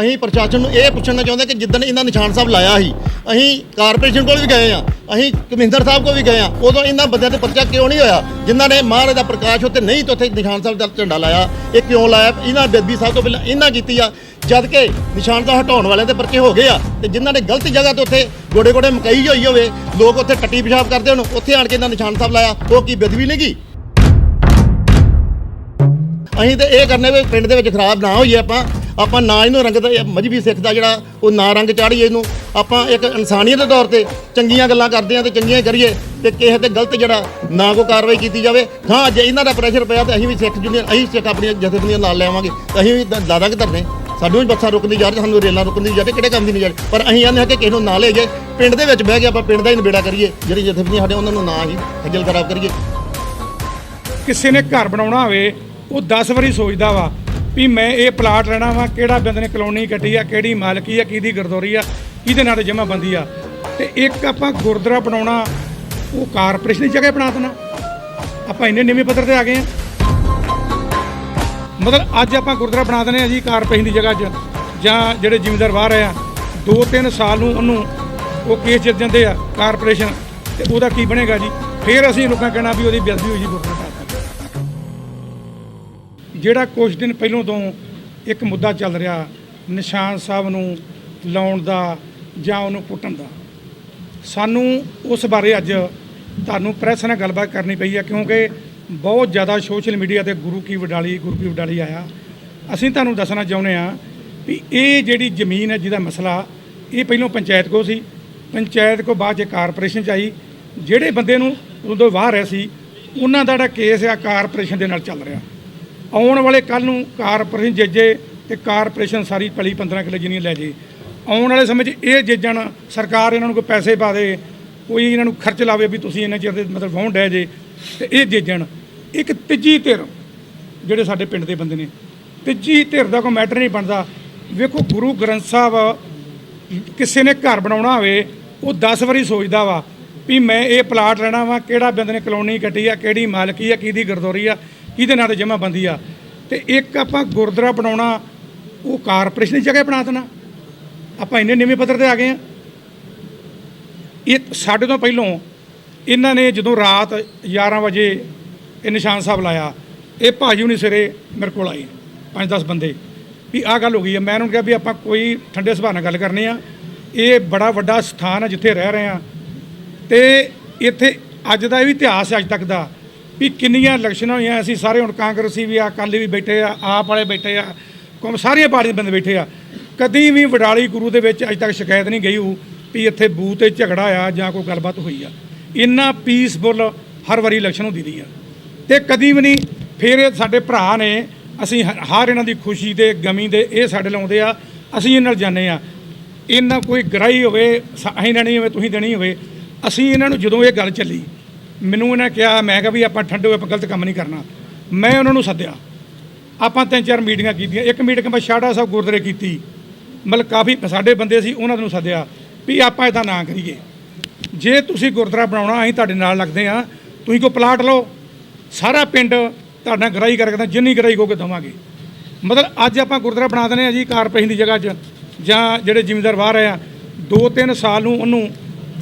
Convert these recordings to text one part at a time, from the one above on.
ਅਸੀਂ ਪ੍ਰਸ਼ਾਸਨ ਨੂੰ ਇਹ ਪੁੱਛਣਾ ਚਾਹੁੰਦੇ ਕਿ ਜਿੱਦਣ ਇਹਨਾਂ ਨਿਸ਼ਾਨ ਸਾਹਿਬ ਲਾਇਆ ਸੀ, ਅਸੀਂ ਕਾਰਪੋਰੇਸ਼ਨ ਕੋਲ ਵੀ ਗਏ ਆ ਅਸੀਂ ਕਮਿੰਦਰ ਸਾਹਿਬ ਕੋਲ ਵੀ ਗਏ ਆ ਉਦੋਂ ਇਹਨਾਂ ਬੰਦਿਆਂ ਤੇ ਪਰਚਾ ਕਿਉਂ ਨਹੀਂ ਹੋਇਆ? ਜਿਨ੍ਹਾਂ ਨੇ ਮਹਾਰਾਜ ਦਾ ਪ੍ਰਕਾਸ਼ ਉੱਤੇ ਨਹੀਂ ਤੋਂ ਉੱਥੇ ਨਿਸ਼ਾਨ ਸਾਹਿਬ ਦਾ ਝੰਡਾ ਲਾਇਆ, ਇਹ ਕਿਉਂ ਲਾਇਆ? ਇਹਨਾਂ ਬੇਦੀ ਸਾਹਿਬ ਤੋਂ ਪਹਿਲਾਂ ਇਹਨਾਂ ਕੀਤੀ ਆ, ਜਦ ਕਿ ਨਿਸ਼ਾਨ ਸਾਹਿਬ ਹਟਾਉਣ ਵਾਲਿਆਂ ਦੇ ਪਰਚੇ ਹੋ ਗਏ ਆ, ਤੇ ਜਿਨ੍ਹਾਂ ਨੇ ਗਲਤ ਜਗ੍ਹਾ ਤੇ ਉੱਥੇ ਗੋਡੇ ਗੋਡੇ ਮਕਈ ਹੋਈ ਹੋਵੇ, ਲੋਕ ਉੱਥੇ ਟੱਟੀ ਪਿਸ਼ਾਬ ਕਰਦੇ ਹੋਣ, ਉੱਥੇ ਆਣ ਕੇ ਇਹਨਾਂ ਨਿਸ਼ਾਨ ਸਾਹਿਬ ਲਾਇਆ, ਉਹ ਕੀ ਬੇਦਬੀ ਨਹੀਂ ਗੀ ਅਸੀਂ ਤੇ ਇਹ ਕਰਨੇ ਵੀ ਪਿੰਡ ਦੇ ਵਿੱਚ ਖਰਾਬ ਨਾ ਹੋਈਏ ਆਪਾਂ ਆਪਾਂ ਨਾ ਇਹਨੂੰ ਰੰਗ ਦਾ ਮਜਬੀ ਸਿੱਖ ਦਾ ਜਿਹੜਾ, ਉਹ ਨਾ ਰੰਗ ਚਾੜੀਏ ਇਹਨੂੰ। ਆਪਾਂ ਇੱਕ ਇਨਸਾਨੀਅਤ ਦੇ ਤੌਰ ਤੇ ਚੰਗੀਆਂ ਗੱਲਾਂ ਕਰਦੇ ਆ ਤੇ ਚੰਗੀਆਂ ਹੀ ਕਰੀਏ ਤੇ ਕਿਸੇ ਤੇ ਗਲਤ ਜਿਹੜਾ ਨਾ ਕੋਈ ਕਾਰਵਾਈ ਕੀਤੀ ਜਾਵੇ। ਹਾਂ, ਜੇ ਇਹਨਾਂ ਦਾ ਪ੍ਰੈਸ਼ਰ ਪਿਆ ਤੇ ਅਸੀਂ ਵੀ ਸਿੱਖ ਜੁਨੀਅਰ, ਅਸੀਂ ਸਿੱਖ ਆਪਣੀਆਂ ਜਥੇਬੰਦੀਆਂ ਨਾਲ ਲੈਵਾਂਗੇ ਅਸੀਂ ਵੀ ਦ- ਦਾਦਾਂਗੇ ਧਰਨੇ। ਸਾਨੂੰ ਵੀ ਬੱਸਾਂ ਰੁਕਣ ਦੀ ਜਾ ਰਹੀ ਸਾਨੂੰ ਰੇਲਾਂ ਰੁਕਦੀ ਜਾ ਰਹੀ ਕਿਹੜੇ ਕੰਮ ਦੀ ਨਹੀਂ ਜਾ ਰਹੀ ਪਰ ਅਸੀਂ ਆਨੇ ਹਾਂ ਕਿ ਕਿਸੇ ਨੂੰ ਨਾ ਲੈ ਜਾਏ। ਪਿੰਡ ਦੇ ਵਿੱਚ ਬਹਿ ਕੇ ਆਪਾਂ ਪਿੰਡ ਦਾ ਹੀ ਨਿਬੇੜਾ ਕਰੀਏ। ਜਿਹੜੀ ਜਥੇਬੰਦੀਆਂ ਸਾਡੇ, ਉਹਨਾਂ ਨੂੰ ਨਾ ਹੀ ਖੱਜਲ ਖਰਾਬ ਕਰੀਏ। ਕਿਸੇ ਨੇ ਘਰ ਬਣਾਉਣਾ ਹੋਵੇ, ਉਹ 10 ਵਾਰੀ ਸੋਚਦਾ ਵਾ ਵੀ ਮੈਂ ਇਹ ਪਲਾਟ ਲੈਣਾ ਵਾ, ਕਿਹੜਾ ਬੰਦੇ ਨੇ ਕਲੋਨੀ ਕੱਟੀ ਆ, ਕਿਹੜੀ ਮਾਲਕੀ ਆ, ਕਿਹਦੀ ਗਰਦੌਰੀ ਆ, ਕਿਹਦੇ ਨਾਲ ਜਮ੍ਹਾਂਬੰਦੀ ਆ। ਤੇ ਇੱਕ ਆਪਾਂ ਗੁਰਦੁਆਰਾ ਬਣਾਉਣਾ, ਉਹ ਕਾਰਪੋਰੇਸ਼ਨ ਦੀ ਜਗ੍ਹਾ ਬਣਾ ਦੇਣਾ। ਆਪਾਂ ਇੰਨੇ ਨੀਵੇਂ ਪੱਧਰ ਤੇ ਆ ਗਏ ਆ। ਮਤਲਬ ਅੱਜ ਆਪਾਂ ਗੁਰਦੁਆਰਾ ਬਣਾ ਦਨੇ ਆ ਜੀ, ਕਾਰਪੋਰੇਸ਼ਨ ਦੀ ਜਗ੍ਹਾ 'ਚ, ਜਾਂ ਜਿਹੜੇ ਜ਼ਿਮੀਂਦਾਰ ਬਾਹਰ ਆ। ਦੋ ਤਿੰਨ ਸਾਲ ਨੂੰ ਉਹਨੂੰ ਉਹ ਕੇਸ ਜਿੱਤ ਜਾਂਦੇ ਆ ਕਾਰਪੋਰੇਸ਼ਨ, ਤੇ ਉਹਦਾ ਕੀ ਬਣੇਗਾ ਜੀ? ਫਿਰ ਅਸੀਂ ਲੋਕਾਂ ਕਹਿਣਾ ਵੀ ਉਹਦੀ ਬੇਅਦਬੀ ਹੋਈ ਜੀ ਗੁਰਦੁਆਰਾ ਜਿਹੜਾ ਕੁਝ ਦਿਨ ਪਹਿਲਾਂ ਤੋਂ ਇੱਕ ਮੁੱਦਾ ਚੱਲ ਰਿਹਾ, ਨਿਸ਼ਾਨ ਸਾਹਿਬ ਨੂੰ ਲਾਉਣ ਦਾ ਜਾਂ ਉਹਨੂੰ ਪੁੱਟਣ ਦਾ। ਸਾਨੂੰ ਉਸ ਬਾਰੇ ਅੱਜ ਤੁਹਾਨੂੰ ਪ੍ਰੈਸ ਨਾਲ ਗੱਲਬਾਤ ਕਰਨੀ ਪਈ ਹੈ, ਕਿਉਂਕਿ ਬਹੁਤ ਜ਼ਿਆਦਾ ਸੋਸ਼ਲ ਮੀਡੀਆ ਤੇ ਗੁਰੂ ਕੀ ਵਡਾਲੀ, ਗੁਰੂ ਕੀ ਵਡਾਲੀ ਆਇਆ। ਅਸੀਂ ਤੁਹਾਨੂੰ ਦੱਸਣਾ ਚਾਹੁੰਦੇ ਆ ਵੀ ਇਹ ਜਿਹੜੀ ਜ਼ਮੀਨ ਹੈ, ਜਿਹਦਾ ਮਸਲਾ, ਇਹ ਪਹਿਲਾਂ ਪੰਚਾਇਤ ਕੋ ਸੀ। ਪੰਚਾਇਤ ਕੋ ਬਾਅਦ ਚ ਕਾਰਪੋਰੇਸ਼ਨ ਚ ਆਈ। ਜਿਹੜੇ ਬੰਦੇ ਨੂੰ ਉਦੋਂ ਬਾਹਰ ਰਿਹਾ ਸੀ, ਉਹਨਾਂ ਦਾ ਜਿਹੜਾ ਕੇਸ ਆ, ਕਾਰਪੋਰੇਸ਼ਨ ਦੇ ਨਾਲ ਚੱਲ ਰਿਹਾ। ਆਉਣ ਵਾਲੇ ਕੱਲ ਨੂੰ ਕਾਰਪੋਰੇਸ਼ਨ ਜੱਜੇ ਤੇ ਕਾਰਪੋਰੇਸ਼ਨ ਸਾਰੀ ਪਲੀ 15 ਕਿੱਲੇ ਜਿੰਨੀ ਲੈ ਜੇ। ਆਉਣ ਵਾਲੇ ਸਮੇਂ 'ਚ ਇਹ ਜੱਜਣ ਸਰਕਾਰ ਇਹਨਾਂ ਨੂੰ ਕੋਈ ਪੈਸੇ ਪਾ ਦੇ, ਕੋਈ ਇਹਨਾਂ ਨੂੰ ਖਰਚ ਲਾਵੇ ਵੀ ਤੁਸੀਂ ਇਹਨਾਂ ਚਿਰ ਦੇ ਮਤਲਬ ਵਾਹੁਣ ਡੈ ਜੇ। ਤੇ ਇਹ ਜੱਜਣ ਇੱਕ ਤੀਜੀ ਧਿਰ ਜਿਹੜੇ ਸਾਡੇ ਪਿੰਡ ਦੇ ਬੰਦੇ ਨੇ, ਤੀਜੀ ਧਿਰ ਦਾ ਕੋਈ ਮੈਟਰ ਨਹੀਂ ਬਣਦਾ। ਵੇਖੋ ਗੁਰੂ ਗ੍ਰੰਥ ਸਾਹਿਬ ਕਿਸੇ ਨੇ ਘਰ ਬਣਾਉਣਾ ਹੋਵੇ, ਉਹ 10 ਵਾਰੀ ਸੋਚਦਾ ਵਾ ਵੀ ਮੈਂ ਇਹ ਪਲਾਟ ਲੈਣਾ ਵਾ, ਕਿਹੜਾ ਬੰਦੇ ਨੇ ਕਲੋਨੀ ਕੱਟੀ ਆ, ਕਿਹੜੀ ਮਾਲਕੀ ਆ, ਕਿਹਦੀ ਗਰਦੌਰੀ ਆ। ਇਹਦੇ ਨਾਲ ਜਮ੍ਹਾਂ ਬੰਦੀ ਆ। ਤੇ ਇੱਕ ਆਪਾਂ ਗੁਰਦੁਆਰਾ ਬਣਾਉਣਾ, ਉਹ ਕਾਰਪੋਰੇਸ਼ਨ ਦੀ ਜਗ੍ਹਾ ਬਣਾ ਦੇਣਾ। ਆਪਾਂ ਇੰਨੇ ਨੀਵੇਂ ਪੱਧਰ ਤੇ ਆ ਗਏ ਆ। ਇਹ ਸਾਡੇ ਤੋਂ ਪਹਿਲੋਂ ਇਹਨਾਂ ਨੇ ਜਦੋਂ ਰਾਤ 11 ਵਜੇ ਇਹ ਨਿਸ਼ਾਨ ਸਾਹਿਬ ਲਾਇਆ, ਇਹ ਭਾਜੀ ਹੁਣੀ ਸਿਰੇ ਮੇਰੇ ਕੋਲ ਆਏ 5-10 ਬੰਦੇ। ਵੀ ਆਹ ਗੱਲ ਹੋ ਗਈ ਹੈ ਮੈਂ ਉਹਨਾਂ ਨੂੰ ਕਿਹਾ ਵੀ ਆਪਾਂ ਕੋਈ ਠੰਡੇ ਸੁਭਾਅ ਨਾਲ ਗੱਲ ਕਰਨੀ ਆ। ਇਹ ਬੜਾ ਵੱਡਾ ਸਥਾਨ ਹੈ ਜਿੱਥੇ ਰਹਿ ਰਹੇ ਆ। ਤੇ ਇੱਥੇ ਅੱਜ ਦਾ ਇਹ ਵੀ ਇਤਿਹਾਸ ਹੈ ਅੱਜ ਤੱਕ ਦਾ। ਵੀ ਕਿੰਨੀਆਂ ਇਲੈਕਸ਼ਨਾਂ ਹੋਈਆਂ, ਅਸੀਂ ਸਾਰੇ ਹੁਣ ਕਾਂਗਰਸੀ ਵੀ ਆ, ਅਕਾਲੀ ਵੀ ਬੈਠੇ ਆ, ਆਪ ਵਾਲੇ ਬੈਠੇ ਆ, ਕੌਮ ਸਾਰੀਆਂ ਪਾਰਟੀਆਂ ਦੇ ਬੰਦੇ ਬੈਠੇ ਆ। ਕਦੀ ਵੀ ਵਡਾਲੀ ਗੁਰੂ ਦੇ ਵਿੱਚ ਅੱਜ ਤੱਕ ਸ਼ਿਕਾਇਤ ਨਹੀਂ ਗਈ ਹੋ ਵੀ ਇੱਥੇ ਬੂਥ ਤੇ ਝਗੜਾ ਆ ਜਾਂ ਕੋਈ ਗੱਲਬਾਤ ਹੋਈ ਆ। ਇੰਨਾ ਪੀਸਫੁਲ ਹਰ ਵਾਰੀ ਇਲੈਕਸ਼ਨ ਹੁੰਦੀ ਰਹੀ ਆ। ਤੇ ਕਦੀ ਵੀ ਨਹੀਂ, ਫਿਰ ਸਾਡੇ ਭਰਾ ਨੇ, ਅਸੀਂ ਹ- ਹਰ ਇਹਨਾਂ ਦੀ ਖੁਸ਼ੀ ਦੇ, ਗਮੀ ਦੇ, ਇਹ ਸਾਡੇ ਲਾਉਂਦੇ ਆ, ਅਸੀਂ ਇਹਨਾਂ ਨਾਲ ਜਾਂਦੇ ਆ। ਇਹਨਾਂ ਕੋਈ ਗਰਾਈ ਹੋਵੇ ਅਸੀਂ ਦੇਣੀ ਹੋਵੇ, ਤੁਸੀਂ ਦੇਣੀ ਹੋਵੇ, ਅਸੀਂ ਇਹਨਾਂ ਨੂੰ ਜਦੋਂ ਇਹ ਗੱਲ ਚੱਲੀ ਮੈਨੂੰ ਇਹਨਾਂ ਕਿਹਾ, ਮੈਂ ਕਿਹਾ ਵੀ ਆਪਾਂ ਠੰਡੇ ਹੋਏ, ਆਪਾਂ ਗਲਤ ਕੰਮ ਨਹੀਂ ਕਰਨਾ। ਮੈਂ ਉਹਨਾਂ ਨੂੰ ਸੱਦਿਆ। ਆਪਾਂ ਤਿੰਨ ਚਾਰ ਮੀਟਿੰਗਾਂ ਕੀਤੀਆਂ। ਇੱਕ ਮੀਟਿੰਗ ਮੈਂ ਸ਼ਾੜਾ ਸਾਹਿਬ ਗੁਰਦੁਆਰੇ ਕੀਤੀ। ਮਤਲਬ ਕਾਫੀ ਸਾਡੇ ਬੰਦੇ ਸੀ, ਉਹਨਾਂ ਨੂੰ ਸੱਦਿਆ ਵੀ ਆਪਾਂ ਇਦਾਂ ਨਾ ਕਰੀਏ। ਜੇ ਤੁਸੀਂ ਗੁਰਦੁਆਰਾ ਬਣਾਉਣਾ, ਅਸੀਂ ਤੁਹਾਡੇ ਨਾਲ ਲੱਗਦੇ ਆ ਤੁਸੀਂ ਕੋ ਪਲਾਟ ਲਓ। ਸਾਰਾ ਪਿੰਡ ਤੁਹਾਡਾ ਗਰਾਈ ਕਰਕੇ ਜਿੰਨੀ ਗਰਾਈ ਕਹੋਗੇ ਦਵਾਂਗੇ। ਮਤਲਬ ਅੱਜ ਆਪਾਂ ਗੁਰਦੁਆਰਾ ਬਣਾ ਦਨੇ ਆ ਜੀ ਕਾਰਪੋਰੇਸ਼ਨ ਦੀ ਜਗ੍ਹਾ 'ਚ। ਜਾਂ ਜਿਹੜੇ ਜ਼ਿਮੀਂਦਾਰ ਬਾਹਰ ਆ, ਦੋ ਤਿੰਨ ਸਾਲ ਨੂੰ ਉਹਨੂੰ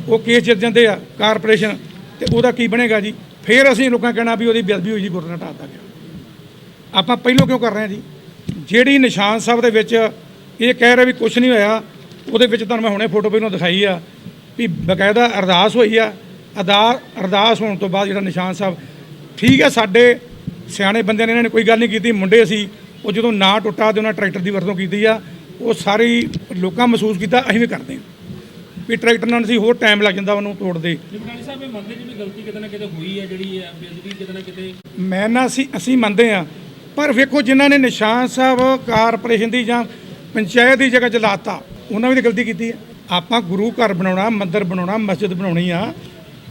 ਉਹ ਕੇਸ ਜਿੱਤ ਜਾਂਦੇ ਆ, ਕਾਰਪੋਰੇਸ਼ਨ। ਤੇ ਉਹਦਾ ਕੀ ਬਣੇਗਾ ਜੀ? ਫਿਰ ਅਸੀਂ ਲੋਕਾਂ ਕਹਿਣਾ ਵੀ ਉਹਦੀ ਬੇਅਦਬੀ ਹੋਈ ਜੀ ਗੁਰਨਾ ਢਾਹ ਦਿੱਤਾ ਗਿਆ। ਆਪਾਂ ਪਹਿਲੋਂ ਕਿਉਂ ਕਰ ਰਹੇ ਹਾਂ ਜੀ? ਜਿਹੜੀ ਨਿਸ਼ਾਨ ਸਾਹਿਬ ਦੇ ਵਿੱਚ ਇਹ ਕਹਿ ਰਿਹਾ ਵੀ ਕੁਝ ਨਹੀਂ ਹੋਇਆ, ਉਹਦੇ ਵਿੱਚ ਤੁਹਾਨੂੰ ਮੈਂ ਹੁਣੇ ਫੋਟੋ ਪਹਿਲਾਂ ਦਿਖਾਈ ਆ ਵੀ ਬਕਾਇਦਾ ਅਰਦਾਸ ਹੋਈ ਆ। ਅਦਾ ਅਰਦਾਸ ਹੋਣ ਤੋਂ ਬਾਅਦ ਜਿਹੜਾ ਨਿਸ਼ਾਨ ਸਾਹਿਬ, ਠੀਕ ਹੈ ਸਾਡੇ ਸਿਆਣੇ ਬੰਦਿਆਂ ਨੇ ਇਹਨਾਂ ਨੇ ਕੋਈ ਗੱਲ ਨਹੀਂ ਕੀਤੀ, ਮੁੰਡੇ ਸੀ, ਉਹ ਜਦੋਂ ਨਾ ਟੁੱਟਾ ਤੇ ਉਹਨਾਂ ਟਰੈਕਟਰ ਦੀ ਵਰਤੋਂ ਕੀਤੀ ਆ, ਉਹ ਸਾਰੀ ਲੋਕਾਂ ਮਹਿਸੂਸ ਕੀਤਾ, ਅਸੀਂ ਵੀ ਕਰਦੇ ਹਾਂ। ਵੀ ਟਰੈਕਟਰ ਨਾਲ ਅਸੀਂ ਹੋਰ ਟਾਈਮ ਲੱਗ ਜਾਂਦਾ ਉਹਨੂੰ ਤੋੜਦੇ। ਨਿਪਟਾਣੀ ਸਾਹਿਬ ਇਹ ਮੰਨਦੇ ਜੀ ਵੀ ਗਲਤੀ ਕਿਤੇ ਨਾ ਕਿਤੇ ਹੋਈ ਹੈ ਜਿਹੜੀ ਹੈ ਬੇਅਦਬੀ ਕਿਤੇ ਨਾ ਕਿਤੇ? ਮੈਂ ਨਾ ਅਸੀਂ ਅਸੀਂ ਮੰਨਦੇ ਆ ਪਰ ਵੇਖੋ ਜਿਨ੍ਹਾਂ ਨੇ ਨਿਸ਼ਾਨ ਸਾਹਿਬ ਕਾਰਪੋਰੇਸ਼ਨ ਦੀ ਜਾਂ ਪੰਚਾਇਤ ਦੀ ਜਗ੍ਹਾ 'ਚ ਲਾਤਾ ਉਹਨਾਂ ਵੀ ਤਾਂ ਗਲਤੀ ਕੀਤੀ ਹੈ। ਆਪਾਂ ਗੁਰੂ ਘਰ ਬਣਾਉਣਾ ਮੰਦਿਰ ਬਣਾਉਣਾ ਮਸਜਿਦ ਬਣਾਉਣੀ ਆ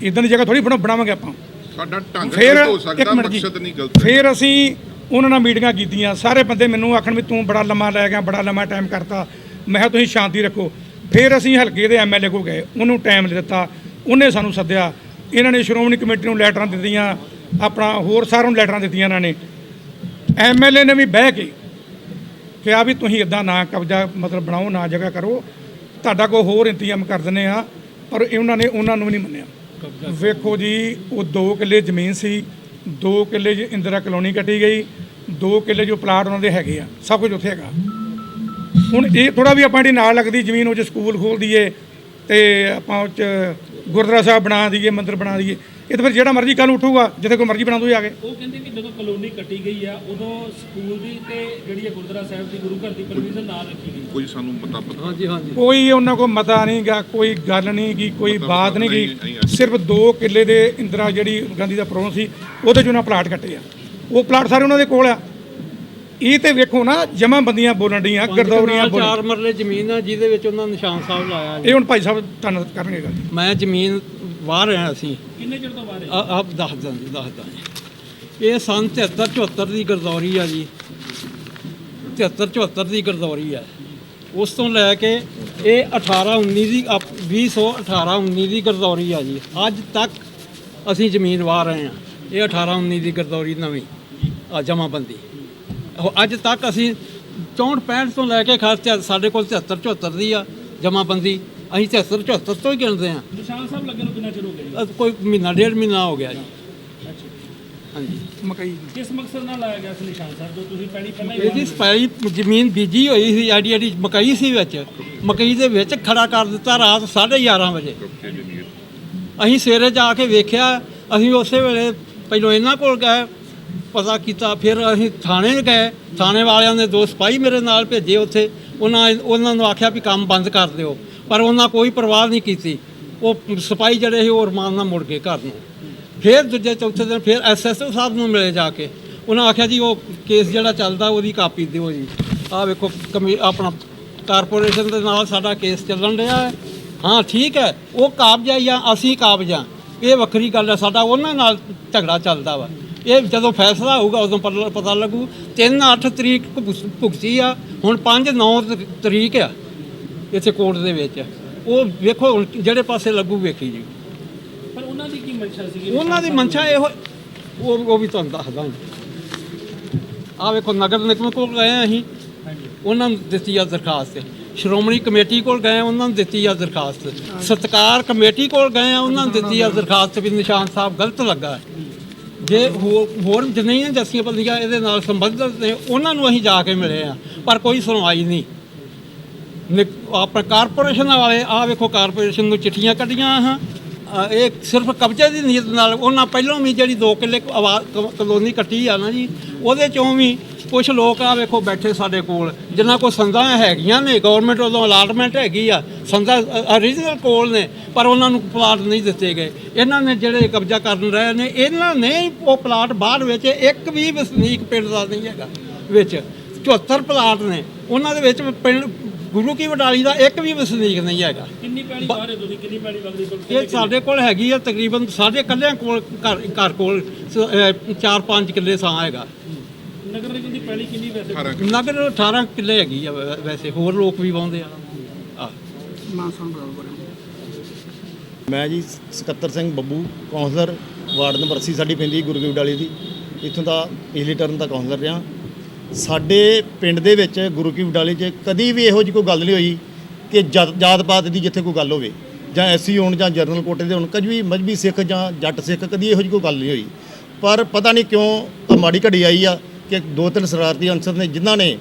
ਇਦਾਂ ਦੀ ਜਗ੍ਹਾ ਥੋੜੀ ਬਣਾਵਾਂਗੇ ਆਪਾਂ। ਸਾਡਾ ਢੰਗ ਫਿਰ ਗਲਤ ਹੋ ਇੱਕ ਸਕਦਾ ਮਿੰਟ ਜੀ ਮਕਸਦ ਨਹੀਂ ਗਲਤ। ਫਿਰ ਅਸੀਂ ਉਹਨਾਂ ਨਾਲ ਮੀਟਿੰਗਾਂ ਕੀਤੀਆਂ ਸਾਰੇ ਬੰਦੇ ਮੈਨੂੰ ਆਖਣ ਵੀ ਤੂੰ ਬੜਾ ਲੰਮਾ ਲੈ ਗਿਆ ਬੜਾ ਲੰਮਾ ਟਾਈਮ ਕਰਤਾ। ਮੈਂ ਕਿਹਾ ਤੁਸੀਂ ਸ਼ਾਂਤੀ ਰੱਖੋ। ਫਿਰ ਅਸੀਂ ਹਲਕੇ ਦੇ ਐਮਐਲਏ ਕੋਲ ਗਏ ਉਹਨੂੰ ਟਾਈਮ ਦਿੱਤਾ ਉਹਨੇ ਸਾਨੂੰ ਸੱਦਿਆ। ਇਹਨਾਂ ਨੇ ਸ਼੍ਰੋਮਣੀ ਕਮੇਟੀ ਨੂੰ ਲੈਟਰਾਂ ਦਿੱਤੀਆਂ ਆਪਣਾ ਹੋਰ ਸਾਰਿਆਂ ਨੂੰ ਲੈਟਰਾਂ ਦਿੱਤੀਆਂ ਇਹਨਾਂ ਨੇ। ਐਮਐਲਏ ਨੇ ਵੀ ਬਹਿ ਕੇ ਕਿਹਾ ਵੀ ਤੁਸੀਂ ਇਦਾਂ ਨਾ ਕਬਜ਼ਾ ਮਤਲਬ ਬਣਾਓ ਨਾ ਜਗ੍ਹਾ ਕਰੋ। ਤੁਹਾਡਾ ਕੋਈ ਹੋਰ ਇੰਤਜ਼ਾਮ ਕਰ ਦਿੰਦੇ ਆ ਪਰ ਉਹਨਾਂ ਨੇ ਉਹਨਾਂ ਨੂੰ ਵੀ ਨਹੀਂ ਮੰਨਿਆ। ਵੇਖੋ ਜੀ ਉਹ 2 ਕਿੱਲੇ ਜ਼ਮੀਨ ਸੀ 2 ਕਿੱਲੇ 'ਚ ਇੰਦਰਾ ਕਲੋਨੀ ਕੱਟੀ ਗਈ 2 ਕਿੱਲੇ ਜੋ ਪਲਾਟ ਉਹਨਾਂ ਦੇ ਹੈਗੇ ਆ ਸਭ ਕੁਝ ਉੱਥੇ ਹੈਗਾ। ਹੁਣ ਇਹ ਥੋੜਾ ਵੀ ਆਪਾਂ ਜਿਹੜੀ ਨਾਲ ਲੱਗਦੀ ਜ਼ਮੀਨ ਉਹ 'ਚ ਸਕੂਲ ਖੋਲ ਦਈਏ ਤੇ ਆਪਾਂ ਉਹ 'ਚ ਗੁਰਦੁਆਰਾ ਸਾਹਿਬ ਬਣਾ ਦਈਏ ਮੰਦਿਰ ਬਣਾ ਦਈਏ। ਇਹ ਤਾਂ ਫਿਰ ਜਿਹੜਾ ਮਰਜ਼ੀ ਕੱਲ ਉੱਠੂਗਾ ਜਿੱਥੇ ਕੋਈ ਮਰਜ਼ੀ ਬਣਾ ਦੋ ਆ ਕੇ। ਉਹ ਕਹਿੰਦੇ ਕਿ ਜਦੋਂ ਕਲੋਨੀ ਕੱਟੀ ਗਈ ਆ ਉਦੋਂ ਸਕੂਲ ਦੀ ਤੇ ਜਿਹੜੀ ਇਹ ਗੁਰਦੁਆਰਾ ਸਾਹਿਬ ਦੀ ਗੁਰੂ ਘਰ ਦੀ ਪਰਮਿਸ਼ਨ ਨਾਲ ਰੱਖੀ ਗਈ। ਕੋਈ ਸਾਨੂੰ ਮਤਾ ਪਤਾ? ਹਾਂਜੀ ਹਾਂਜੀ। ਕੋਈ ਉਹਨਾਂ ਕੋ ਮਤਾ ਨਹੀਂ ਗਾ ਕੋਈ ਗੱਲ ਨਹੀਂ ਗੀ ਕੋਈ ਬਾਤ ਨਹੀਂ ਨਹੀਂ, ਗੀ। ਨਹੀਂ ਅੱਜ। ਸਿਰਫ 2 ਕਿੱਲੇ ਦੇ ਇੰਦਰਾ ਜਿਹੜੀ ਗਾਂਧੀ ਦਾ ਪ੍ਰੋਗਰਾਮ ਸੀ ਉਹਦੇ 'ਚ ਉਹਨਾਂ ਪਲਾਟ ਕੱਟੇ ਆ। ਉਹ ਪਲਾਟ ਸਾਰੇ ਉਹਨਾਂ ਦੇ ਕੋਲ ਆ। ਇਹ ਤੇ ਵੇਖੋ ਨਾ ਜਮਾ ਬੰਦੀਆਂ ਬੋਲਣ ਡੀਆਂ ਗਰਦੌਰੀਆਂ ਬੋਲਣ ਚਾਰ ਮਰਲੇ ਜ਼ਮੀਨ ਆ ਜਿਹਦੇ ਵਿੱਚ ਉਹਨਾਂ ਨਿਸ਼ਾਨ ਸਾਹਿਬ ਲਾਇਆ ਜੀ। ਇਹ ਹੁਣ ਭਾਈ ਸਾਹਿਬ ਤੁਹਾਨੂੰ ਕਰਨਗੇ ਗੱਲ। ਮੈਂ ਜ਼ਮੀਨ ਵਾਹ ਰਿਹਾ ਸੀ। ਕਿੰਨੇ ਚਿਰ ਤੋਂ ਬਾਅਦ ਆ ਆਪ ਦੱਸਦਾ ਜੀ ਦੱਸਦਾ ਜੀ। ਇਹ ਸੰਨ 73 74 ਦੀ ਗਰਦੌਰੀ ਆ ਜੀ। 73 74 ਦੀ ਗਰਦੌਰੀ ਆ। ਉਸ ਤੋਂ ਲੈ ਕੇ ਇਹ 18 19 ਦੀ 2018 19 ਦੀ ਗਰਦੌਰੀ ਆ ਜੀ। ਅੱਜ ਤੱਕ ਅਸੀਂ ਜ਼ਮੀਨ ਵਾਹ ਰਹੇ ਆ ਇਹ 18 19 ਦੀ ਗਰਦੌਰੀ ਨਵੀਂ ਆ ਜਮਾਬੰਦੀ। ਅੱਜ ਤੱਕ ਅਸੀਂ 64 65 ਤੋਂ ਲੈ ਕੇ ਖਾਸ ਤੇ ਸਾਡੇ ਕੋਲ 73 74 ਦੀ ਆ ਜਮਾਬੰਦੀ। ਅਸੀਂ 73 74 ਤੋਂ ਹੀ ਗਿਣਦੇ ਆ ਨਿਸ਼ਾਨ ਸਾਹਿਬ ਲੱਗੇ ਨੂੰ ਕਿੰਨਾ ਚਿਰ ਹੋ ਗਿਆ ਕੋਈ ਮਹੀਨਾ ਡੇਢ ਮਹੀਨਾ ਹੋ ਗਿਆ ਜੀ। ਹਾਂਜੀ। ਮਕਈ। ਕਿਸ ਮਕਸਦ ਨਾਲ ਲਾਇਆ ਗਿਆ ਸੀ ਨਿਸ਼ਾਨ ਸਾਹਿਬ? ਜੋ ਤੁਸੀਂ ਪਹਿਲੀ ਪਹਿਲਾਂ ਇਹਦੀ ਸਪਾਈ ਜ਼ਮੀਨ ਬੀਜੀ ਹੋਈ ਸੀ ਆਡੀ ਆਡੀ ਮਕਈ ਸੀ ਵਿੱਚ। ਮਕਈ ਦੇ ਵਿੱਚ ਖੜਾ ਕਰ ਦਿੱਤਾ ਰਾਤ 11:30 ਵਜੇ। ਅਸੀਂ ਸਵੇਰੇ ਜਾ ਕੇ ਵੇਖਿਆ ਅਸੀਂ ਉਸੇ ਵੇਲੇ ਪਹਿਲਾਂ ਇਹਨਾਂ ਕੋਲ ਗਏ। ਪਤਾ ਕੀਤਾ, ਫਿਰ ਅਸੀਂ ਥਾਣੇ ਗਏ। ਥਾਣੇ ਵਾਲਿਆਂ ਨੇ ਦੋ ਸਿਪਾਹੀ ਮੇਰੇ ਨਾਲ ਭੇਜੇ ਉੱਥੇ। ਉਹਨਾਂ ਉਹਨਾਂ ਨੂੰ ਆਖਿਆ ਵੀ ਕੰਮ ਬੰਦ ਕਰ ਦਿਓ। ਪਰ ਉਹਨਾਂ ਕੋਈ ਪਰਵਾਹ ਨਹੀਂ ਕੀਤੀ। ਉਹ ਸਿਪਾਹੀ ਜਿਹੜੇ ਸੀ, ਉਹ ਰਮਾਨ ਨਾਲ ਮੁੜ ਗਏ ਘਰ ਨੂੰ। ਫਿਰ ਦੂਜੇ ਚੌਥੇ ਦਿਨ ਫਿਰ ਐਸਐਸਓ ਸਾਹਿਬ ਨੂੰ ਮਿਲੇ ਜਾ ਕੇ। ਉਹਨਾਂ ਆਖਿਆ ਜੀ, ਉਹ ਕੇਸ ਜਿਹੜਾ ਚੱਲਦਾ, ਉਹਦੀ ਕਾਪੀ ਦਿਓ ਜੀ। ਆਹ ਵੇਖੋ, ਕਮੀ, ਆਪਣਾ ਕਾਰਪੋਰੇਸ਼ਨ ਦੇ ਨਾਲ ਸਾਡਾ ਕੇਸ ਚੱਲਣ ਰਿਹਾ ਹੈ। ਹਾਂ, ਠੀਕ ਹੈ। ਉਹ ਕਾਬਜਾ ਜਾਂ ਅਸੀਂ ਕਾਬਜਾ ਇਹ ਵੱਖਰੀ ਗੱਲ ਹੈ। ਸਾਡਾ ਉਹਨਾਂ ਨਾਲ ਝਗੜਾ ਚੱਲਦਾ ਵਾ। ਇਹ ਜਦੋਂ ਫੈਸਲਾ ਹੋਊਗਾ ਉਦੋਂ ਪਤਾ ਪਤਾ ਲੱਗੂ। 3-8 ਤਰੀਕ ਭੁਗ- ਭੁਗਤੀ ਆ ਹੁਣ 5-9 ਤਰੀਕ ਆ ਇੱਥੇ ਕੋਰਟ ਦੇ ਵਿੱਚ। ਉਹ ਵੇਖੋ ਹੁਣ ਜਿਹੜੇ ਪਾਸੇ ਲੱਗੂ ਵੇਖੀ ਜੀ। ਪਰ ਉਹਨਾਂ ਦੀ ਕੀ ਮਨਸ਼ਾ ਸੀਗੀ? ਉਹਨਾਂ ਦੀ ਮਨਸ਼ਾ ਇਹੋ ਉਹ ਉਹ ਵੀ ਤੁਹਾਨੂੰ ਦੱਸਦਾ ਆ ਵੇਖੋ ਨਗਰ ਨਿਗਮ ਕੋਲ ਗਏ ਹਾਂ ਅਸੀਂ। ਉਹਨਾਂ ਨੂੰ ਦਿੱਤੀ ਆ ਦਰਖਾਸਤ। ਸ਼੍ਰੋਮਣੀ ਕਮੇਟੀ ਕੋਲ ਗਏ ਉਹਨਾਂ ਨੂੰ ਦਿੱਤੀ ਆ ਦਰਖਾਸਤ। ਸਤਕਾਰ ਕਮੇਟੀ ਕੋਲ ਗਏ ਆ ਉਹਨਾਂ ਨੂੰ ਦਿੱਤੀ ਆ ਦਰਖਾਸਤ ਵੀ ਨਿਸ਼ਾਨ ਸਾਹਿਬ ਗਲਤ ਲੱਗਾ ਹੈ। ਜੇ ਹੋਰ ਹੋਰ ਜਿੰਨੀਆਂ ਜੱਸੀਆਂ ਬੰਦੀਆਂ ਇਹਦੇ ਨਾਲ ਸੰਬੰਧਿਤ ਨੇ, ਉਹਨਾਂ ਨੂੰ ਅਸੀਂ ਜਾ ਕੇ ਮਿਲੇ ਆ, ਪਰ ਕੋਈ ਸੁਣਵਾਈ ਨਹੀਂ। ਨਿ- ਆਪਣਾ ਕਾਰਪੋਰੇਸ਼ਨ ਵਾਲੇ ਆ ਵੇਖੋ ਕਾਰਪੋਰੇਸ਼ਨ ਨੂੰ ਚਿੱਠੀਆਂ ਕੱਢੀਆਂ ਹਾਂ। ਇਹ ਸਿਰਫ ਕਬਜ਼ੇ ਦੀ ਨੀਅਤ ਨਾਲ, ਉਹਨਾਂ ਪਹਿਲਾਂ ਵੀ ਜਿਹੜੀ 2 ਕਿੱਲੇ ਆਵਾ- ਕਲੋਨੀ ਕੱਟੀ ਆ ਨਾ ਜੀ, ਉਹਦੇ ਚੋਂ ਵੀ ਕੁਝ ਲੋਕ ਆ ਵੇਖੋ ਬੈਠੇ ਸਾਡੇ ਕੋਲ ਜਿਨ੍ਹਾਂ ਕੋਲ ਸੰਦਾਂ ਹੈਗੀਆਂ ਨੇ ਗਵਰਨਮੈਂਟ ਵੱਲੋਂ ਅਲਾਟਮੈਂਟ ਹੈਗੀ ਆ ਸੰਦਾਂ origignal ਕੋਲ ਨੇ ਪਰ ਉਹਨਾਂ ਨੂੰ ਪਲਾਟ ਨਹੀਂ ਦਿੱਤੇ ਗਏ। ਇਹਨਾਂ ਨੇ ਜਿਹੜੇ ਕਬਜ਼ਾ ਕਰਨ ਰਹੇ ਨੇ ਇਹਨਾਂ ਨੇ ਉਹ ਪਲਾਟ ਬਾਅਦ ਵਿੱਚ ਇੱਕ ਵੀ ਵਸਨੀਕ ਪਿੰਡ ਦਾ ਨਹੀਂ ਹੈਗਾ ਵਿੱਚ। 74 ਪਲਾਟ ਨੇ ਉਹਨਾਂ ਦੇ ਵਿੱਚ ਪਿੰਡ ਗੁਰੂ ਕੀ ਵਡਾਲੀ ਦਾ ਇੱਕ ਵੀ ਵਸਨੀਕ ਨਹੀਂ ਹੈਗਾ। ਕਿੰਨੀ ਪੈਲੀ ਬਾਹਰ ਹੈ ਤੁਸੀਂ ਕਿੰਨੀ ਪੈਲੀ ਵਗਦੀ ਤੋਂ ਇਹ ਸਾਡੇ ਕੋਲ ਹੈਗੀ ਆ ਤਕਰੀਬਨ ਸਾਡੇ ਕੱਲਿਆਂ ਕੋਲ ਘਰ ਘਰ ਕੋਲ 4-5 ਕਿੱਲੇ ਥਾਂ ਹੈਗਾ। ਨਗਰ ਨਿਗਮ ਦੀ ਪੈਲੀ ਕਿੰਨੀ ਵੈਸੇ? 18 ਨਗਰ 18 ਕਿੱਲੇ ਹੈਗੀ ਆ ਵੈ- ਵੈਸੇ ਹੋਰ ਲੋਕ ਵੀ ਵਾਉਂਦੇ ਆ। ਆ ਮੈਂ ਜੀ Sakattar Singh Babbu councillor ward number 80 ਸਾਡੀ ਪੈਂਦੀ ਗੁਰੂ ਕੀ ਵਡਾਲੀ ਦੀ। ਇੱਥੋਂ ਦਾ ਪਿਛਲੀ ਟਰਮ ਦਾ ਕੌਂਸਲਰ ਰਿਹਾ। ਸਾਡੇ ਪਿੰਡ ਦੇ ਵਿੱਚ ਗੁਰੂ ਕੀ ਵਡਾਲੀ 'ਚ ਕਦੀ ਵੀ ਇਹੋ ਜਿਹੀ ਕੋਈ ਗੱਲ ਨਹੀਂ ਹੋਈ ਕਿ ਜਤ- ਜਾਤ ਪਾਤ ਦੀ ਜਿੱਥੇ ਕੋਈ ਗੱਲ ਹੋਵੇ। ਜਾਂ ਐਸੀ ਹੋਣ ਜਾਂ ਜਰਨਲ ਕੋਟੇ ਦੇ ਹੋਣ ਕਦੀ ਵੀ ਮਜਬੀ ਸਿੱਖ ਜਾਂ ਜੱਟ ਸਿੱਖ ਕਦੀ ਇਹੋ ਜਿਹੀ ਕੋਈ ਗੱਲ ਨਹੀਂ ਹੋਈ। ਪਰ ਪਤਾ ਨਹੀਂ ਕਿਉਂ ਆਹ ਮਾੜੀ ਘੜੀ ਆਈ ਆ। ਕਿ ਦੋ ਤਿੰਨ ਸ਼ਰਾਰਤੀ ਅਨਸਰ ਨੇ ਜਿਨ੍ਹਾਂ ਨੇ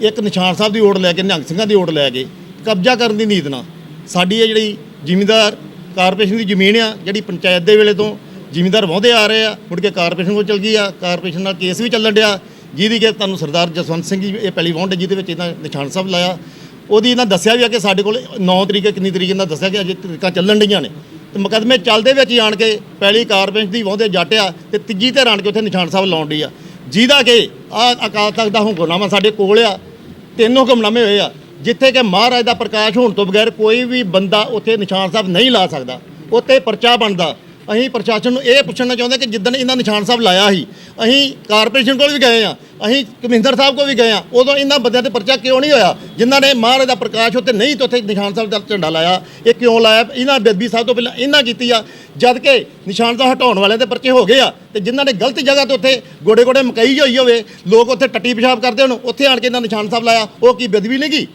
ਇੱਕ ਨਿਸ਼ਾਨ ਸਾਹਿਬ ਦੀ ਓਟ ਲੈ ਕੇ, ਨਿਹੰਗ ਸਿੰਘਾਂ ਦੀ ਓਟ ਲੈ ਕੇ ਕਬਜ਼ਾ ਕਰਨ ਦੀ ਨੀਤ ਨਾਲ ਸਾਡੀ ਇਹ ਜਿਹੜੀ ਜ਼ਿਮੀਂਦਾਰ ਕਾਰਪੋਰੇਸ਼ਨ ਦੀ ਜ਼ਮੀਨ ਆ, ਜਿਹੜੀ ਪੰਚਾਇਤ ਦੇ ਵੇਲੇ ਤੋਂ ਜ਼ਿਮੀਂਦਾਰ ਵਾਹੁੰਦੇ ਆ ਰਹੇ ਆ, ਮੁੜ ਕੇ ਕਾਰਪੋਰੇਸ਼ਨ ਕੋਲ ਚਲ ਗਈ ਆ, ਕਾਰਪੋਰੇਸ਼ਨ ਨਾਲ ਕੇਸ ਵੀ ਚੱਲਣ ਡਿਆ। ਜਿਹਦੀ ਕਿ ਤੁਹਾਨੂੰ ਸਰਦਾਰ ਜਸਵੰਤ ਸਿੰਘ ਜੀ ਇਹ ਪਹਿਲੀ ਵਾਹੁੰਡ ਜਿਹਦੇ ਵਿੱਚ ਇਹਨਾਂ ਨਿਸ਼ਾਨ ਸਾਹਿਬ ਲਾਇਆ। ਉਹਦੀ ਇਹਨਾਂ ਦੱਸਿਆ ਵੀ ਆ ਕਿ ਸਾਡੇ ਕੋਲ 9 ਤਰੀਕੇ, ਕਿੰਨੀ ਤਰੀਕ ਇਹਨਾਂ ਦੱਸਿਆ ਕਿ ਅਜੇ ਤਰੀਕਾਂ ਚੱਲਣ ਡੀਆਂ ਨੇ। ਤੇ ਮੁਕੱਦਮੇ ਚੱਲਦੇ ਵਿੱਚ ਹੀ ਆਣ ਕੇ ਪਹਿਲੀ ਕਾਰਪੋਰੇਸ਼ਨ ਦੀ ਵਾਹੁੰਦੇ ਜੱਟ ਆ ਤੇ ਤੀਜੀ ਤੇ ਆਣ ਕੇ ਉੱਥੇ ਨਿਸ਼ਾਨ ਸਾਹਿਬ ਲਾਉਣ ਡਈ ਆ। ਜਿਹਦਾ ਕਿ ਆ ਅਕਾਲ ਤਖਤ ਦਾ ਹੁਕਮਨਾਮਾ ਸਾਡੇ ਕੋਲ ਆ, ਤਿੰਨ ਹੁਕਮਨਾਮੇ ਹੋਏ ਆ, ਜਿੱਥੇ ਕਿ ਮਹਾਰਾਜ ਦਾ ਪ੍ਰਕਾਸ਼ ਹੋਣ ਤੋਂ ਬਗੈਰ ਕੋਈ ਵੀ ਬੰਦਾ ਉੱਥੇ ਨਿਸ਼ਾਨ ਸਾਹਿਬ ਨਹੀਂ ਲਾ ਸਕਦਾ ਉੱਤੇ ਪਰਚਾ ਬਣਦਾ। ਅਸੀਂ ਪ੍ਰਸ਼ਾਸਨ ਨੂੰ ਇਹ ਪੁੱਛਣਾ ਚਾਹੁੰਦੇ ਕਿ ਜਿੱਦਣ ਇਹਨਾਂ ਨਿਸ਼ਾਨ ਸਾਹਿਬ ਲਾਇਆ ਸੀ, ਅਸੀਂ ਕਾਰਪੋਰੇਸ਼ਨ ਕੋਲ ਵੀ ਗਏ ਆ ਅਸੀਂ ਕਮਿੰਦਰ ਸਾਹਿਬ ਕੋਲ ਵੀ ਗਏ ਆ ਉਦੋਂ ਇਹਨਾਂ ਬੰਦਿਆਂ ਤੇ ਪਰਚਾ ਕਿਉਂ ਨਹੀਂ ਹੋਇਆ? ਜਿਨ੍ਹਾਂ ਨੇ ਮਹਾਰਾਜ ਦਾ ਪ੍ਰਕਾਸ਼ ਉੱਤੇ ਨਹੀਂ ਤੇ ਉੱਥੇ ਨਿਸ਼ਾਨ ਸਾਹਿਬ ਦਾ ਝੰਡਾ ਲਾਇਆ, ਇਹ ਕਿਉਂ ਲਾਇਆ? ਇਹਨਾਂ ਬੇਦਬੀ ਸਾਹਿਬ ਤੋਂ ਪਹਿਲਾਂ ਇਹਨਾਂ ਕੀਤੀ ਆ, ਜਦ ਕਿ ਨਿਸ਼ਾਨ ਸਾਹਿਬ ਹਟਾਉਣ ਵਾਲਿਆਂ ਦੇ ਪਰਚੇ ਹੋ ਗਏ ਆ, ਤੇ ਜਿਨ੍ਹਾਂ ਨੇ ਗਲਤ ਜਗ੍ਹਾ ਤੇ ਉੱਥੇ ਗੋਡੇ ਗੋਡੇ ਮਕਈ ਹੋਈ ਹੋਵੇ, ਲੋਕ ਉੱਥੇ ਟੱਟੀ ਪਿਸ਼ਾਬ ਕਰਦੇ ਹੋਣ, ਉੱਥੇ ਆਣ ਕੇ ਇਹਨਾਂ ਨਿਸ਼ਾਨ ਸਾਹਿਬ ਲਾਇਆ, ਉਹ ਕੀ ਬੇਦਬੀ ਨਹੀਂ ਗੀ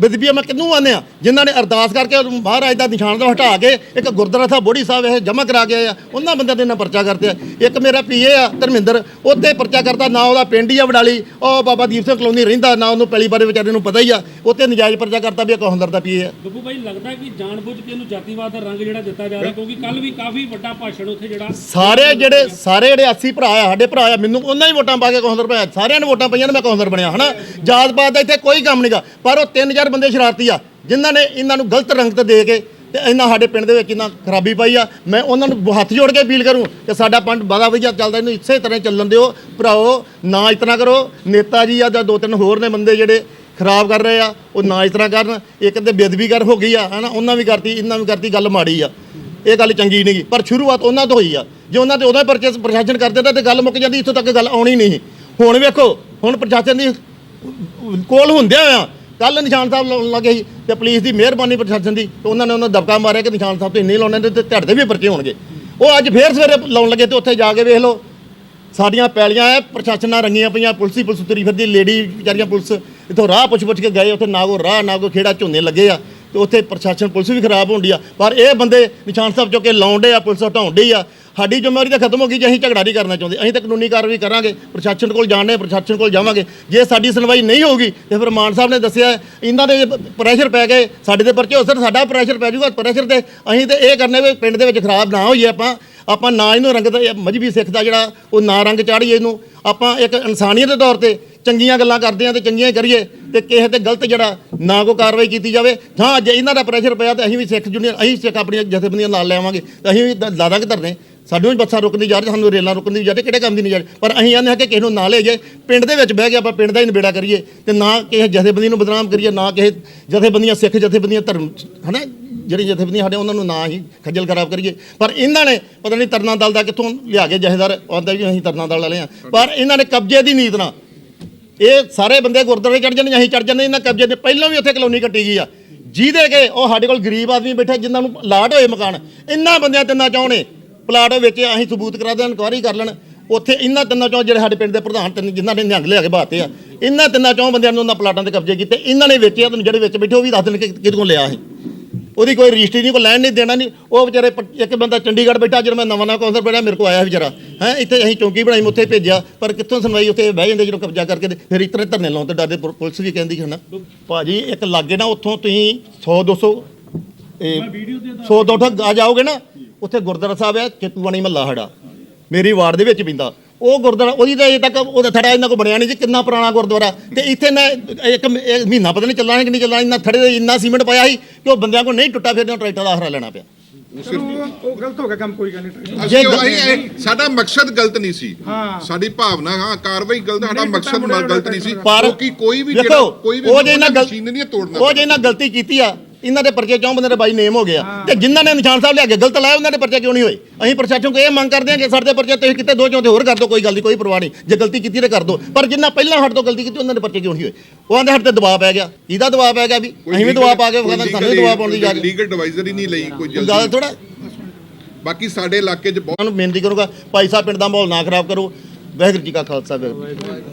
ਬਦਬੀਆ ਮੈਂ ਕਿਹਨੂੰ ਆਨੇ ਆ? ਜਿਨ੍ਹਾਂ ਨੇ ਅਰਦਾਸ ਕਰਕੇ ਮਹਾਰਾਜ ਦਾ ਨਿਸ਼ਾਨ ਤੋਂ ਹਟਾ ਕੇ ਇੱਕ ਗੁਰਦੁਆਰਾ ਸਾਹਿਬ ਬੋੜੀ ਸਾਹਿਬ ਇਹ ਜਮ੍ਹਾਂ ਕਰਾ ਕੇ ਆ। ਉਹਨਾਂ ਬੰਦਿਆਂ ਦੇ ਨਾਲ ਪਰਚਾ ਕਰਦੇ ਆ। ਇੱਕ ਮੇਰਾ ਪੀਏ ਆ ਧਰਮਿੰਦਰ ਉੱਤੇ ਪਰਚਾ ਕਰਦਾ ਨਾ ਉਹਦਾ ਪਿੰਡ ਹੀ ਆ ਵਡਾਲੀ। ਉਹ ਬਾਬਾ ਦੀਪ ਸਿੰਘ ਕਲੋਨੀ ਰਹਿੰਦਾ ਨਾ ਉਹਨੂੰ ਪਹਿਲੀ ਬਾਰੇ ਵਿਚਾਰੇ ਨੂੰ ਪਤਾ ਹੀ ਆ। ਉੱਤੇ ਨਜਾਇਜ਼ ਪਰਚਾ ਕਰਦਾ ਵੀ ਇੱਕ ਹੰਦਰ ਦਾ ਪੀਏ ਆ। ਬੱਬੂ ਭਾਈ ਲੱਗਦਾ ਕਿ ਜਾਣਬੁੱਝ ਕੇ ਇਹਨੂੰ ਜਾਤੀਵਾਦ ਦਾ ਰੰਗ ਜਿਹੜਾ ਦਿੱਤਾ ਜਾ ਰਿਹਾ ਕਿਉਂਕਿ ਕੱਲ ਵੀ ਕਾਫੀ ਵੱਡਾ ਭਾਸ਼ਣ ਉੱਥੇ ਜਿਹੜਾ ਸਾਰੇ ਜਿਹੜੇ ਸਾਰੇ ਜਿਹੜੇ 80 ਭਰਾ ਆ ਸਾਡੇ ਭਰਾ ਆ ਮੈਨੂੰ ਉਹਨਾਂ ਹੀ ਵੋਟਾਂ ਪਾ ਕੇ ਕੌਂਸਲਰ ਪਾਇਆ ਸਾਰਿਆਂ ਨੇ ਵੋਟਾਂ ਪਈਆਂ ਨੇ ਮੈਂ ਕੌਂਸਲਰ ਬਣਿਆ ਹਨਾ? ਜਾਤ ਪਾਤ ਦਾ ਇੱਥੇ ਕੋਈ ਕੰਮ ਨਹੀਂਗਾ ਪਰ ਉਹ ਤਿੰਨ ਚਾਰ ਬੰਦੇ ਸ਼ਰਾਰਤੀ ਆ, ਜਿਨ੍ਹਾਂ ਨੇ ਇਹਨਾਂ ਨੂੰ ਗਲਤ ਰੰਗਤ ਦੇ ਕੇ ਤੇ ਇਹਨਾਂ ਸਾਡੇ ਪਿੰਡ ਦੇ ਵਿੱਚ ਇਹਨਾਂ ਖਰਾਬੀ ਪਾਈ ਆ। ਮੈਂ ਉਹਨਾਂ ਨੂੰ ਹੱਥ ਜੋੜ ਕੇ ਅਪੀਲ ਕਰੂੰ ਕਿ ਸਾਡਾ ਪੰਡ ਬੜਾ ਵਧੀਆ ਚੱਲਦਾ, ਇਹਨੂੰ ਇਸੇ ਤਰ੍ਹਾਂ ਚੱਲਣ ਦਿਓ। ਭਰਾਓ ਨਾ ਇਤਨਾ ਕਰੋ। ਨੇਤਾ ਜੀ ਆ ਜਾਂ ਦੋ ਤਿੰਨ ਹੋਰ ਨੇ ਬੰਦੇ ਜਿਹੜੇ ਖਰਾਬ ਕਰ ਰਹੇ ਆ, ਉਹ ਨਾ ਇਸ ਤਰ੍ਹਾਂ ਕਰਨ। ਇੱਕ ਤੇ ਬੇਦਬੀ ਕਰ ਹੋ ਗਈ ਆ, ਹਨਾ, ਉਹਨਾਂ ਵੀ ਕਰਤੀ, ਇਹਨਾਂ ਵੀ ਕਰਤੀ ਗੱਲ ਮਾੜੀ ਆ। ਇਹ ਗੱਲ ਚੰਗੀ ਨਹੀਂ ਗੀ ਪਰ ਸ਼ੁਰੂਆਤ ਉਹਨਾਂ ਤੋਂ ਹੋਈ ਆ। ਜੇ ਉਹਨਾਂ ਤੇ ਉਹਦਾ ਪਰਚੇਸ ਪ੍ਰਸ਼ਾਸਨ ਕਰ ਦਿੰਦਾ ਤੇ ਗੱਲ ਮੁੱਕ ਜਾਂਦੀ, ਇੱਥੋਂ ਤੱਕ ਗੱਲ ਆਉਣੀ ਨਹੀਂ। ਹੁਣ ਵੇਖੋ, ਹੁਣ ਪ੍ਰਸ਼ਾਸਨ ਦੀ ਕੋਲ ਹੁੰਦਿਆਂ ਆ ਕੱਲ ਨਿਸ਼ਾਨ ਸਾਹਿਬ ਲਾਉਣ ਲੱਗੇ ਸੀ ਤੇ ਪੁਲਿਸ ਦੀ ਮਿਹਰਬਾਨੀ ਪ੍ਰਸ਼ਾਸਨ ਦੀ ਤੇ ਉਹਨਾਂ ਨੇ ਉਹਨਾਂ ਦਬਕਾ ਮਾਰਿਆ ਕਿ ਨਿਸ਼ਾਨ ਸਾਹਿਬ ਤੇ ਨਹੀਂ ਲਾਉਣੇ ਨੇ ਤੇ ਧੜ ਦੇ ਵੀ ਪਰਚੇ ਹੋਣਗੇ। ਉਹ ਅੱਜ ਫੇਰ ਸਵੇਰੇ ਲਾਉਣ ਲੱਗੇ ਤੇ ਉੱਥੇ ਜਾ ਕੇ ਵੇਖ ਲਓ, ਸਾਡੀਆਂ ਪੈਲੀਆਂ ਐ, ਪ੍ਰਸ਼ਾਸਨ ਨਾਲ ਰੰਗੀਆਂ ਪਈਆਂ, ਪੁਲਿਸ ਹੀ ਪੁਲਿਸ ਤੁਰੀ ਫਿਰਦੀ, ਲੇਡੀ ਵਿਚਾਰੀਆਂ ਪੁਲਿਸ ਇੱਥੋਂ ਰਾਹ ਪੁੱਛ ਪੁੱਛ ਕੇ ਗਏ, ਉੱਥੇ ਨਾ ਕੋ ਰਾਹ, ਨਾ ਕੋ ਖੇੜਾ ਝੋਨੇ ਲੱਗੇ ਆ ਤੇ ਉੱਥੇ ਪ੍ਰਸ਼ਾਸਨ ਪੁਲਿਸ ਵੀ ਖਰਾਬ ਹੁੰਦੀ ਆ। ਪਰ ਇਹ ਬੰਦੇ ਨਿਸ਼ਾਨ ਸਾਹਿਬ ਚੁੱਕ ਕੇ ਲਾਉਂਦੇ ਆ, ਪੁਲਿਸ ਹਟਾਉਂਦੀ ਆ। ਸਾਡੀ ਜ਼ਿੰਮੇਵਾਰੀ ਤਾਂ ਖਤਮ ਹੋ ਗਈ ਜੇ ਅਸੀਂ ਝਗੜਾ ਨਹੀਂ ਕਰਨਾ ਚਾਹੁੰਦੇ। ਅਸੀਂ ਤਾਂ ਕਾਨੂੰਨੀ ਕਾਰਵਾਈ ਕਰਾਂਗੇ, ਪ੍ਰਸ਼ਾਸਨ ਕੋਲ ਜਾਣੇ ਪ੍ਰਸ਼ਾਸਨ ਕੋਲ ਜਾਵਾਂਗੇ। ਜੇ ਸਾਡੀ ਸੁਣਵਾਈ ਨਹੀਂ ਹੋਊਗੀ, ਤੇ ਫਿਰ ਮਾਨ ਸਾਹਿਬ ਨੇ ਦੱਸਿਆ, ਇਹਨਾਂ ਦੇ ਪ੍ਰੈਸ਼ਰ ਪੈ ਗਏ, ਸਾਡੇ ਤੇ ਪਰਚੇ ਹੋ ਸਰ ਸਾਡਾ ਪ੍ਰੈਸ਼ਰ ਪੈ ਜਾਊਗਾ ਪ੍ਰੈਸ਼ਰ ਤੇ। ਅਸੀਂ ਤੇ ਇਹ ਕਰਨੇ ਵੀ ਪਿੰਡ ਦੇ ਵਿੱਚ ਖਰਾਬ ਨਾ ਹੋਈਏ ਆਪਾਂ। ਆਪਾਂ ਨਾ ਇਹਨੂੰ ਰੰਗ ਇਹ ਮਜਬੀ ਸਿੱਖ ਦਾ ਜਿਹੜਾ, ਉਹ ਨਾ ਰੰਗ ਚਾੜੀਏ ਇਹਨੂੰ। ਆਪਾਂ ਇੱਕ ਇਨਸਾਨੀਅਤ ਦੇ ਤੌਰ ਤੇ ਚੰਗੀਆਂ ਗੱਲਾਂ ਕਰਦੇ ਆ ਤੇ ਚੰਗੀਆਂ ਕਰੀਏ ਤੇ ਕਿਸੇ ਤੇ ਗਲਤ ਜਿਹੜਾ ਨਾ ਕੋ ਕਾਰਵਾਈ ਕੀਤੀ ਜਾਵੇ। ਹਾਂ, ਜੇ ਇਹਨਾਂ ਦਾ ਪ੍ਰੈਸ਼ਰ ਪਿਆ ਤੇ ਅਸੀਂ ਵੀ ਸਿੱਖ ਜੁਨੀਅਰ, ਅਸੀਂ ਸਿੱਖ ਆਪਣੀਆਂ ਜਥੇਬੰਦੀਆਂ ਨਾਲ ਲੈਵਾਂਗੇ ਤੇ ਅਸੀਂ ਵੀ ਦ- ਲਾ ਧਰਨੇ। ਸਾਨੂੰ ਵੀ ਬੱਸਾਂ ਰੁਕਣ ਦੀ ਜਾ ਰਹੀ ਸਾਨੂੰ ਰੇਲਾਂ ਰੁਕਣ ਦੀ ਜਾ ਰਹੀ ਕਿਹੜੇ ਕੰਮ ਦੀ ਨਹੀਂ ਜਾ ਰਹੀ ਪਰ ਅਸੀਂ ਕਹਿੰਦੇ ਹਾਂ ਕਿ ਕਿਸੇ ਨੂੰ ਨਾ ਲੈ ਜਾਏ ਪਿੰਡ ਦੇ ਵਿੱਚ ਬਹਿ ਕੇ ਆਪਾਂ ਪਿੰਡ ਦਾ ਹੀ ਨਿਬੇੜਾ ਕਰੀਏ ਤੇ ਨਾ ਕਿਸੇ ਜਥੇਬੰਦੀ ਨੂੰ ਬਦਨਾਮ ਕਰੀਏ, ਨਾ ਕਿਸੇ ਜਥੇਬੰਦੀਆਂ, ਸਿੱਖ ਜਥੇਬੰਦੀਆਂ, ਧਰਮ ਹਨਾ? ਜਿਹੜੀ ਜਥੇਬੰਦੀਆਂ ਸਾਡੇ, ਉਹਨਾਂ ਨੂੰ ਨਾ ਹੀ ਖੱਜਲ ਖਰਾਬ ਕਰੀਏ। ਪਰ ਇਹਨਾਂ ਨੇ ਪਤਾ ਨਹੀਂ ਤਰਨਾ ਦਲ ਦਾ ਕਿੱਥੋਂ ਲਿਆ ਕੇ ਜਥੇਦਾਰ ਆਉਂਦਾ ਵੀ ਅਸੀਂ ਤਰਨਾ ਦਲ ਵਾਲੇ ਆ ਪਰ ਇਹਨਾਂ ਨੇ ਕਬਜ਼ੇ ਦੀ ਨੀਤ ਨਾਲ, ਇਹ ਸਾਰੇ ਬੰਦੇ ਗੁਰਦੁਆਰੇ ਚੜ ਜਾਂਦੇ ਅਸੀਂ ਚੜ ਜਾਂਦੇ ਇਹਨਾਂ ਕਬਜ਼ੇ ਦੇ ਪਹਿਲਾਂ ਵੀ ਉੱਥੇ ਕਲੋਨੀ ਕੱਟੀ ਗਈ ਆ। ਜਿਹਦੇ ਕੇ ਉਹ ਸਾਡੇ ਕੋਲ ਗਰੀਬ ਆਦਮੀ ਬੈਠੇ, ਜਿਨ੍ਹਾਂ ਨੂੰ ਲਾਟ ਹੋਏ ਮਕਾਨ, ਇੰਨਾ ਬੰਦਿਆਂ ਤਿੰਨਾ ਚਾਹੁੰਨੇ ਪਲਾਟ ਵਿੱਚ ਅਸੀਂ ਸਬੂਤ ਕਰਾ ਦੇਣ ਇਨਕੁਆਰੀ ਕਰ ਲੈਣ। ਉੱਥੇ ਇਹਨਾਂ ਤਿੰਨਾਂ ਚੋਂ ਜਿਹੜੇ ਸਾਡੇ ਪਿੰਡ ਦੇ ਪ੍ਰਧਾਨ ਤਿੰਨ ਜਿਨ੍ਹਾਂ ਨੇ ਨਿਹੰਗ ਲਿਆ ਕੇ ਬਾਤੇ ਆ ਇਹਨਾਂ ਤਿੰਨਾਂ ਚੋਂ ਬੰਦਿਆਂ ਨੂੰ ਉਹਨਾਂ ਪਲਾਟਾਂ ਤੇ ਕਬਜ਼ੇ ਕੀਤੇ। ਇਹਨਾਂ ਨੇ ਵੇਚਿਆ ਤੇ ਜਿਹੜੇ ਵਿੱਚ ਬੈਠੇ ਉਹ ਵੀ ਦੱਸ ਦੇਣ ਕਿ ਕਿਹਦੇ ਕੋਲ ਲਿਆ ਸੀ ਉਹਦੀ ਕੋਈ ਰਜਿਸਟਰੀ ਨਹੀਂ ਕੋਈ ਲੈਣ ਨਹੀਂ ਦੇਣਾ ਨਹੀਂ। ਉਹ ਵਿਚਾਰੇ ਇੱਕ ਬੰਦਾ ਚੰਡੀਗੜ੍ਹ ਬੈਠਾ ਜਦੋਂ ਮੈਂ ਨਵਾਂ ਨਵਾਂ ਕੌਂਸਲ ਬਣਿਆ ਮੇਰੇ ਕੋਲ ਆਇਆ ਵਿਚਾਰਾ। ਹੈ ਇੱਥੇ ਅਸੀਂ ਚੌਂਕੀ ਬਣਾਈ ਉੱਥੇ ਭੇਜਿਆ। ਪਰ ਕਿੱਥੋਂ ਸੁਣਵਾਈ ਉੱਥੇ ਬਹਿ ਜਾਂਦੇ ਜਦੋਂ ਕਬਜ਼ਾ ਕਰਕੇ ਫਿਰ ਇਤਨੇ ਧਰਨੇ ਲਾਉਣ ਤੇ ਡਰਦੇ ਪੁਲਿਸ ਵੀ ਕਹਿੰਦੀ ਹੈ ਨਾ ਭਾਜੀ ਇੱਕ ਲਾਗੇ ਨਾ ਉੱਥੋਂ ਤੁਸੀਂ 100 200 ਇਹ 100 200 ਆ ਜਾਓਗੇ ਨਾ। ਉੱਥੇ ਗੁਰਦੁਆਰਾ ਸਾਹਿਬ ਹੈ ਚਿੱਤੂਵਾਣੀ ਮਹੱਲਾ ਸਾਡਾ। ਮੇਰੀ ਵਾਰਡ ਦੇ ਵਿੱਚ ਪਿੰਦਾ। ਉਹ ਗੁਰਦੁਆਰਾ ਉਹਦੀ ਤਾਂ ਅਜੇ ਤੱਕ ਉਹਦਾ ਥੜਾ ਇਹਨਾਂ ਕੋ ਬਣਿਆ ਨਹੀਂ ਜੀ ਕਿੰਨਾ ਪੁਰਾਣਾ ਗੁਰਦੁਆਰਾ। ਤੇ ਇੱਥੇ ਨਾ ਇੱਕ ਮਹੀਨਾ ਪਤਾ ਨਹੀਂ ਚੱਲਣਾ ਕਿ ਨਹੀਂ ਚੱਲਣਾ ਇੰਨਾ ਥੜੇ ਦੇ ਇੰਨਾ ਸੀਮੈਂਟ ਪਾਇਆ ਸੀ ਕਿ ਉਹ ਬੰਦਿਆਂ ਕੋ ਨਹੀਂ ਟੁੱਟਾ ਫਿਰ ਟਰੈਕਟਰ ਦਾ ਆਸਰਾ ਲੈਣਾ ਪਿਆ। ਉਹ ਗਲਤ ਹੋ ਗਿਆ ਕੰਮ ਕੋਈ ਗੱਲ ਨਹੀਂ ਸਾਡਾ ਮਕਸਦ ਗਲਤ ਨਹੀਂ ਸੀ। ਹਾਂ। ਸਾਡੀ ਭਾਵਨਾ ਹਾਂ ਕਾਰਵਾਈ ਗਲਤ ਸਾਡਾ ਮਕਸਦ ਗਲਤ ਨਹੀਂ ਸੀ। ਪਰ ਕਿਉਂਕਿ ਕੋਈ ਵੀ ਜਿਹੜਾ ਕੋਈ ਵੀ ਉਹ ਜੇ ਇਹਨਾਂ ਗਲ- ਮਸ਼ੀਨ ਨਹੀਂ ਤੋੜਨਾ ਉਹ ਜੇ ਇਹਨਾਂ ਗਲਤੀ ਕੀਤੀ ਆ ਇਹਨਾਂ ਦੇ ਪਰਚੇ ਚੌਂ ਬੰਦੇ ਦੇ ਬਾਈ ਨੇਮ ਹੋ ਗਿਆ ਤੇ ਜਿਨ੍ਹਾਂ ਨੇ ਨਿਸ਼ਾਨ ਸਾਹਿਬ ਲਿਆ ਕੇ ਗਲਤ ਲਾਇਆ ਉਹਨਾਂ ਦੇ ਪਰਚੇ ਕਿਉਂ ਨਹੀਂ ਹੋਏ? ਅਸੀਂ ਪ੍ਰਸ਼ਾਸਨ ਕੋ ਇਹ ਮੰਗ ਕਰਦੇ ਹਾਂ ਕਿ ਸਾਡੇ ਪਰਚੇ ਤੁਸੀਂ ਕਿਤੇ ਦੋ ਚੌਂ ਤੇ ਹੋਰ ਕਰ ਦਿਓ ਕੋਈ ਗੱਲ ਨਹੀਂ ਕੋਈ ਪਰਵਾਹ ਨਹੀਂ। ਜੇ ਗਲਤੀ ਕੀਤੀ ਤੇ ਕਰ ਦਿਓ। ਪਰ ਜਿਨ੍ਹਾਂ ਪਹਿਲਾਂ ਸਾਡੇ ਤੋਂ ਗਲਤੀ ਕੀਤੀ ਉਹਨਾਂ ਦੇ ਪਰਚੇ ਕਿਉਂ ਨਹੀਂ ਹੋਏ? ਉਹ ਆਂਦੇ ਸਾਡੇ ਤੇ ਦਬਾਅ ਪੈ ਗਿਆ। ਇਹਦਾ ਦਬਾਅ ਪੈ ਗਿਆ ਵੀ ਅਸੀਂ ਵੀ ਦਬਾਅ ਪਾ ਕੇ ਵਿਖਾਣਾ ਸਾਨੂੰ ਵੀ ਦਬਾਅ ਪਾਉਣ ਦੀ ਇਜਾਜ਼ਤ। ਲੀਗਲ ਐਡਵਾਈਜ਼ਰੀ ਨਹੀਂ ਲਈ ਕੋਈ ਗੱਲ ਜਲਦੀ ਥੋੜਾ ਬਾਕੀ ਸਾਡੇ ਇਲਾਕੇ 'ਚ ਬਹੁਤ ਉਹਨਾਂ ਨੂੰ ਬੇਨਤੀ ਕਰੂੰਗਾ ਭਾਈ ਸਾਹਿਬ ਪਿੰਡ ਦਾ ਮਾਹੌਲ ਨਾ ਖਰਾਬ ਕਰੋ। ਵਾਹਿਗੁਰੂ ਜੀ ਕਾ ਖਾਲਸਾ ਵਾਹਿਗੁਰੂ।